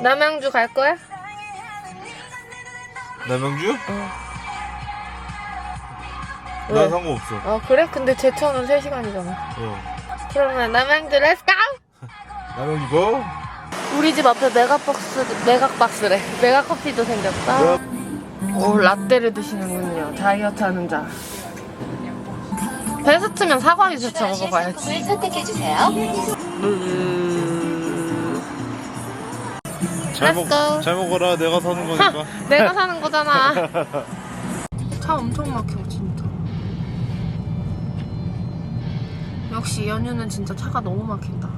남양주 갈 거야? 남양주? 응. 나 왜? 상관없어. 어 그래? 근데 제천은 3시간이잖아 어. 그러면 남양주 렛츠고! 남양주 고? 우리 집 앞에 메가박스, 메가박스래 메가커피도 생겼다 오 라떼를 드시는군요 다이어트 하는 자 베스트면 사과 유자차 먹어봐야지 을 선택해주세요. 음... 잘, Let's go. 잘 먹어라. 내가 사는 거니까. 내가 사는 거잖아 차 엄청 막혀 진짜 역시 연휴는 진짜 차가 너무 막힌다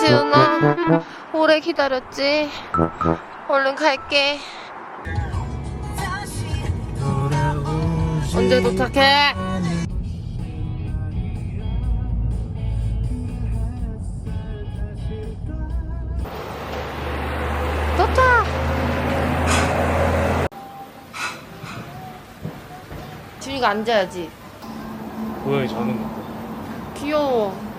지은아, 오래 기다렸지? 얼른 갈게. 언제 도착해? 도착! 지훈이가 앉아야지. 고양이 자는 거. 귀여워.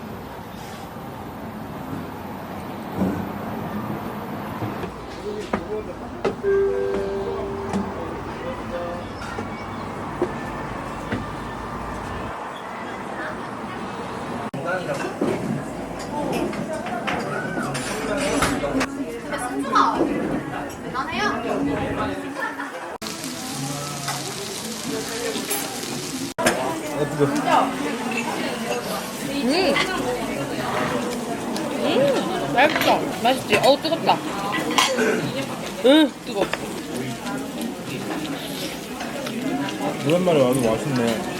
음. 음, 맛있어. 맛있지? 어우, 뜨겁다. 응, 뜨거워. 오랜만에 와도 맛있네.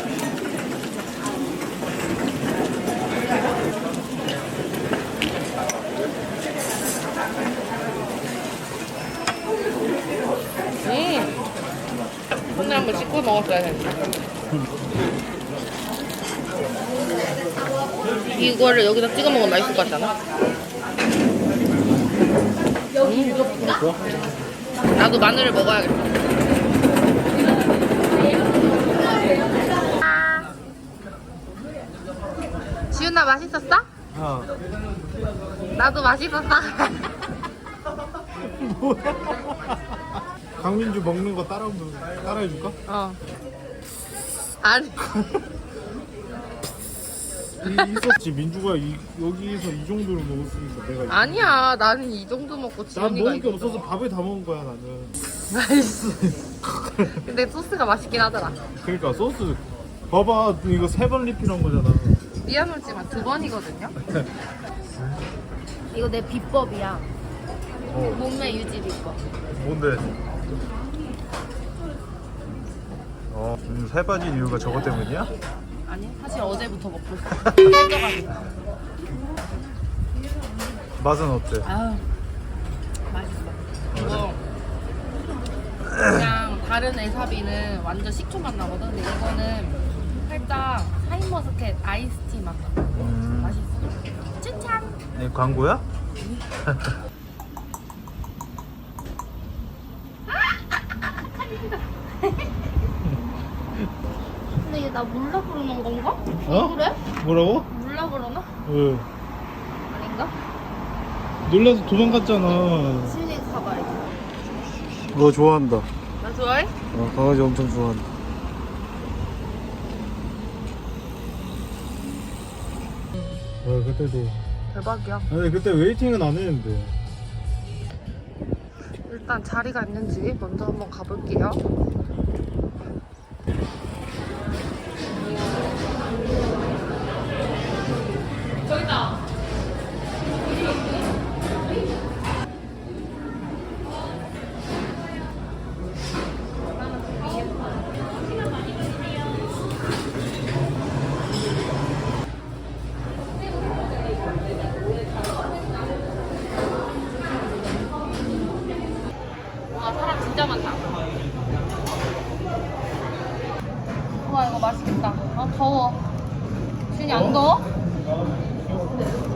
음. 오늘 한번 씻고 먹었어야 했는데. 이거를 여기다 찍어 먹으면 맛있을 것 같잖아. 좋아? 나도 마늘을 먹어야겠다. 지훈아 맛있었어? 야, 나도 맛있었어. 강민주 먹는 거 따라 따라해줄까? 어. 아니. 이, 있었지 민주가 이, 여기서 이 정도를 먹었으니까 내가 이- 아니야. 나는 이 정도 먹고 난 지훈이가 먹을 게 이거 없어서 밥을 다 먹은 거야 나는 나이스. 근데 소스가 맛있긴 하더라. 그러니까 소스 봐봐 이거 세 번 리필한 거잖아 미안하지만 두 번이거든요. 이거 내 비법이야. 어 몸매 유지 비법. 뭔데? 어 요즘 살 빠진 이유가 저것 때문이야? 아니 사실 어제부터 먹고 있어. 맛은 어때? 아유 맛있어. 이거 그냥 다른 에사비는 완전 식초 맛 나거든. 근데 이거는 살짝 샤인머스켓 아이스티 맛 나. 음, 맛있어. 짠짠. 이 광고야? 나 몰라 부르는 건가? 어? 그래? 뭐라고? 몰라 부르나? 왜? 아닌가? 놀라서 도망갔잖아 신이 가봐야지. 너 좋아한다 나 좋아해? 어, 강아지 엄청 좋아한다 아 그때도 대박이야. 아니 그때 웨이팅은 안 했는데 일단 자리가 있는지 먼저 한번 가볼게요. 와 사람 진짜 많다. 와 이거 맛있겠다. 아 더워. 진이 안 더워?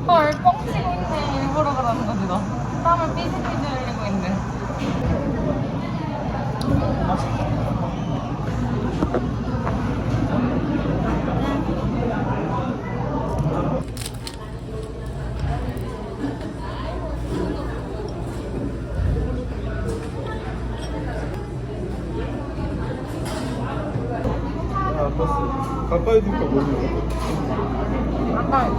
헐 뻥치고 있네. 일부러 그러는 거지 너. 땀을 삐질삐질 흘리고 있네. 맛있겠다 가까이 두니까 뭐냐. 아까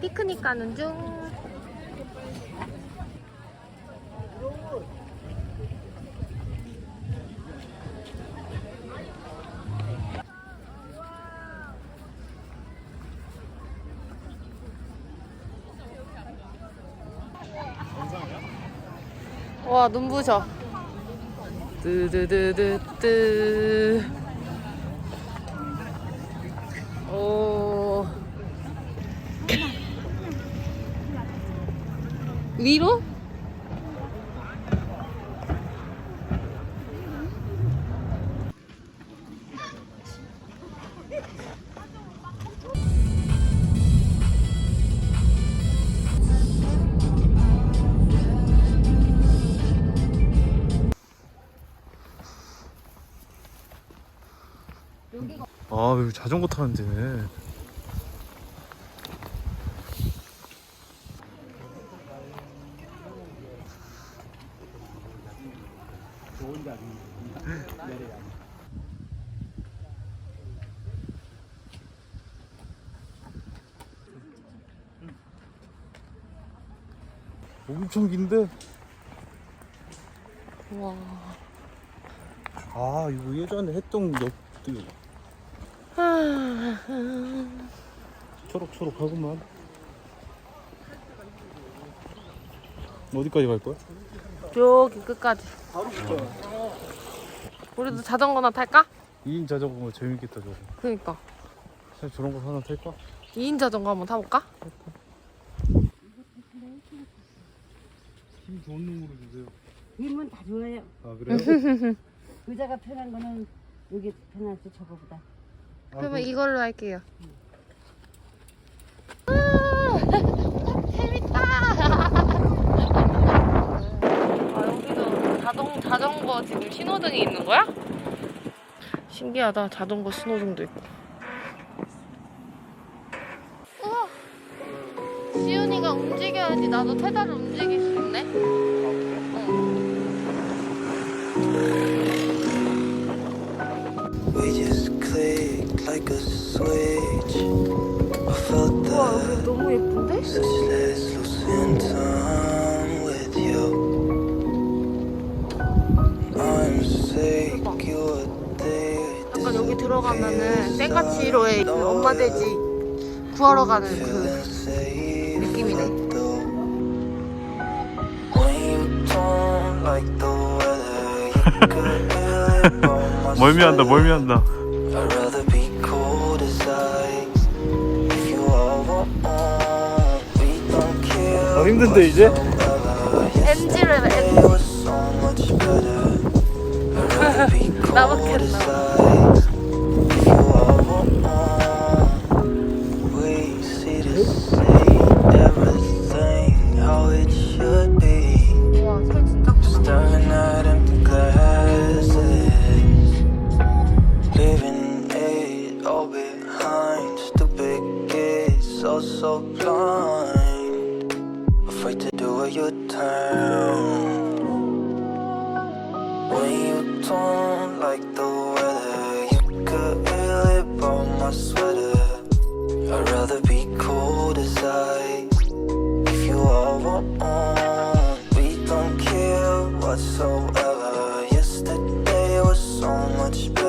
피크닉 가는 중. 와 눈부셔. 뜨드드드뜨. 오. 위로? 여기 자전거 타는 데네. 엄청 긴데? 와. 아, 이거 예전에 했던 것들. 초록초록하구만. 어디까지 갈 거야? 저기 끝까지. 우리도 자전거나 탈까? 2인 자전거 재밌겠다 저거. 그니까. 사실 저런 거 하나 탈까? 2인 자전거 한번 타볼까? 힘 좋은 놈으로 주세요. 힘은 다 좋아요. 아 그래요? 의자가 편한 거는 여기 편하지 저거보다. 아, 그러면 그- 이걸로 할게요. 아, 재밌다. 아, 여기도 자동, 자전거 지금 신호등이 있는 거야? 신기하다. 자전거 신호등도 있고. 우와. 시윤이가 움직여야지 나도 페달을 움직일 수 있네. 우와, 여기 너무 예쁜데? 약간 여기 들어가면은 센카치로의 그 엄마 돼지 구하러 가는 그 느낌이네. 멀미한다. 멀미한다. the same everything how it should be. 와, 새 진짜 크다. Staring at afraid to do a U-turn When you don't like the weather You could lip on my sweater. I'd rather be cold as ice. If you are want We don't care whatsoever. Yesterday was so much better.